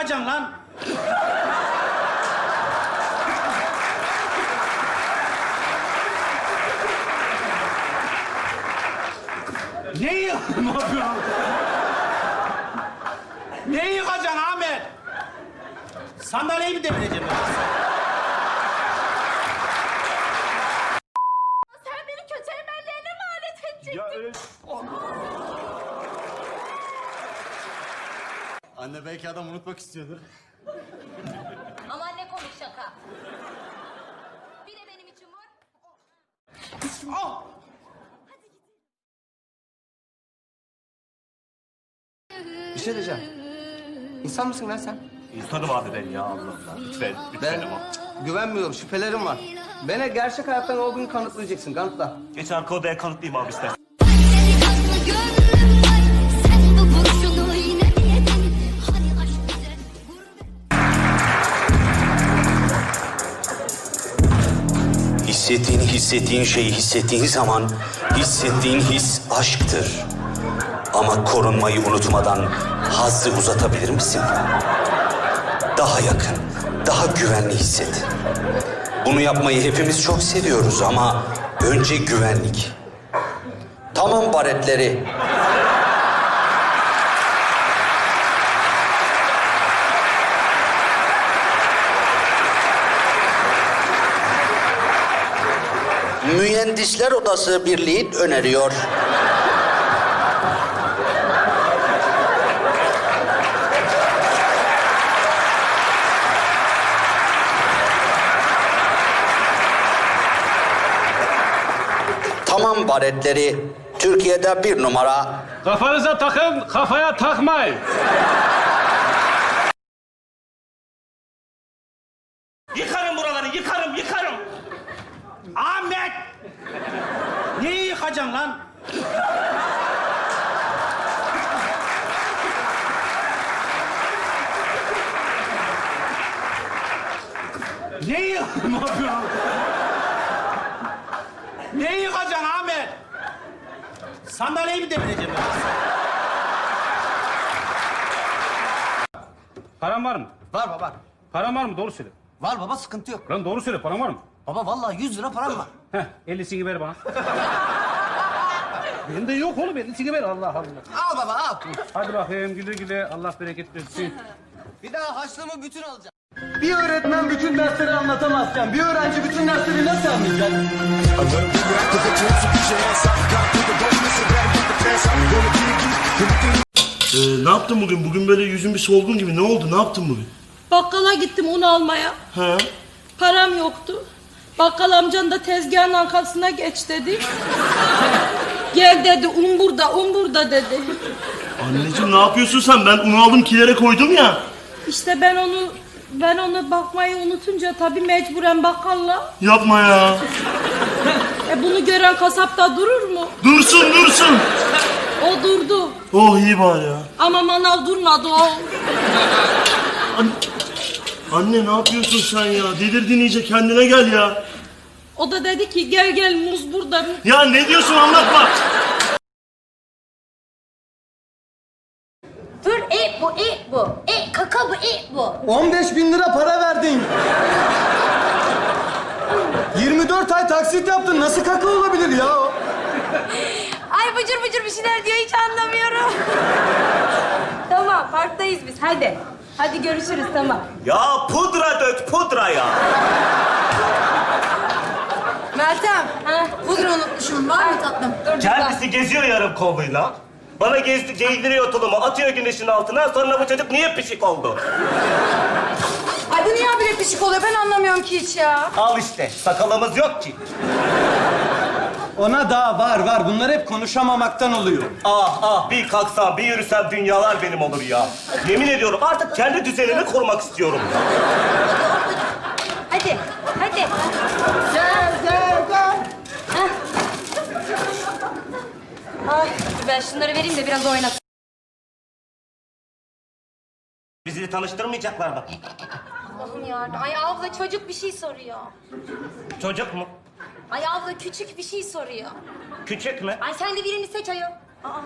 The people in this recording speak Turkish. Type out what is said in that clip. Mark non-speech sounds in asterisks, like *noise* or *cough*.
yıkacaksın lan? ne yık- *laughs* ne yapıyorsun? ne yıkacaksın Ahmet? Sandalyeyi mi devireceğim Anne belki adam unutmak istiyordur. Aman ne komik şaka. Bir de benim için var. Ah! Bir şey diyeceğim. İnsan mısın lan sen? İnsanım abi ben ya Allah Allah. Lütfen, lütfen Ben ama. güvenmiyorum, şüphelerim var. Bana gerçek hayattan olduğunu kanıtlayacaksın, kanıtla. Geç arka odaya kanıtlayayım abi istersen. Hissettiğini hissettiğin şeyi hissettiğin zaman hissettiğin his aşktır. Ama korunmayı unutmadan hazzı uzatabilir misin? Daha yakın, daha güvenli hisset. Bunu yapmayı hepimiz çok seviyoruz ama önce güvenlik. Tamam baretleri. Mühendisler Odası Birliği öneriyor. Tamam baretleri Türkiye'de bir numara. Kafanıza takın, kafaya takmayın. Neyi yıkacaksın lan? ne yık... Ne yapıyorsun? ne yıkacaksın Ahmet? Sandalyeyi mi devireceğim ben? Paran var mı? Var baba. Paran var mı? Doğru söyle. Var baba, sıkıntı yok. Lan doğru söyle, paran var mı? Baba vallahi 100 lira param var. Heh, 50'sini ver bana. *laughs* Bende yok oğlum, 50'sini ver Allah Allah. Al baba, al. Hadi bakayım, güle güle, Allah bereket versin. *laughs* Bir daha haşlama bütün alacağım. Bir öğretmen bütün dersleri anlatamazken bir öğrenci bütün dersleri nasıl anlayacak? Ee, ne yaptın bugün? Bugün böyle yüzün bir solgun gibi. Ne oldu? Ne yaptın bugün? Bakkala gittim un almaya. He? Param yoktu. Bakkal amcan da tezgahın arkasına geç dedi. Gel dedi un burada un burada dedi. Anneciğim ne yapıyorsun sen? Ben unu aldım kilere koydum ya. İşte ben onu ben onu bakmayı unutunca tabii mecburen bakkalla. Yapma ya. E bunu gören kasap da durur mu? Dursun dursun. O durdu. Oh iyi bari ya. Ama manav durmadı o. Anne ne yapıyorsun sen ya? Delirdin iyice kendine gel ya. O da dedi ki gel gel muz burada. Ya ne diyorsun anlatma. Dur e bu e bu. E kaka bu e bu. 15 bin lira para verdin. 24 ay taksit yaptın. Nasıl kaka olabilir ya o? Ay bıcır bıcır bir şeyler diyor hiç anlamıyorum. tamam parktayız biz hadi. Hadi görüşürüz tamam. Ya pudra dök, pudra ya. Meltem. Ha? Pudra unutmuşum. Var mı tatlım? Dur Kendisi geziyor yarım koluyla. Bana gezdi, giydiriyor tulumu, atıyor güneşin altına. Sonra bu çocuk niye pişik oldu? Ay bu niye bile pişik oluyor ben anlamıyorum ki hiç ya. Al işte, sakalımız yok ki. Ona daha var var. Bunlar hep konuşamamaktan oluyor. Ah ah, bir kalksam, bir yürüsem dünyalar benim olur ya. Yemin ediyorum artık kendi düzenimi kurmak istiyorum. Hadi hadi. Gel gel gel. Ay dur ben şunları vereyim de biraz oynat. Bizi tanıştırmayacaklar bak. Allah'ım yardım. Ay abla çocuk bir şey soruyor. Çocuk mu? Ay abla küçük bir şey soruyor. Küçük mü? Ay sen de birini seç ayol. Aa.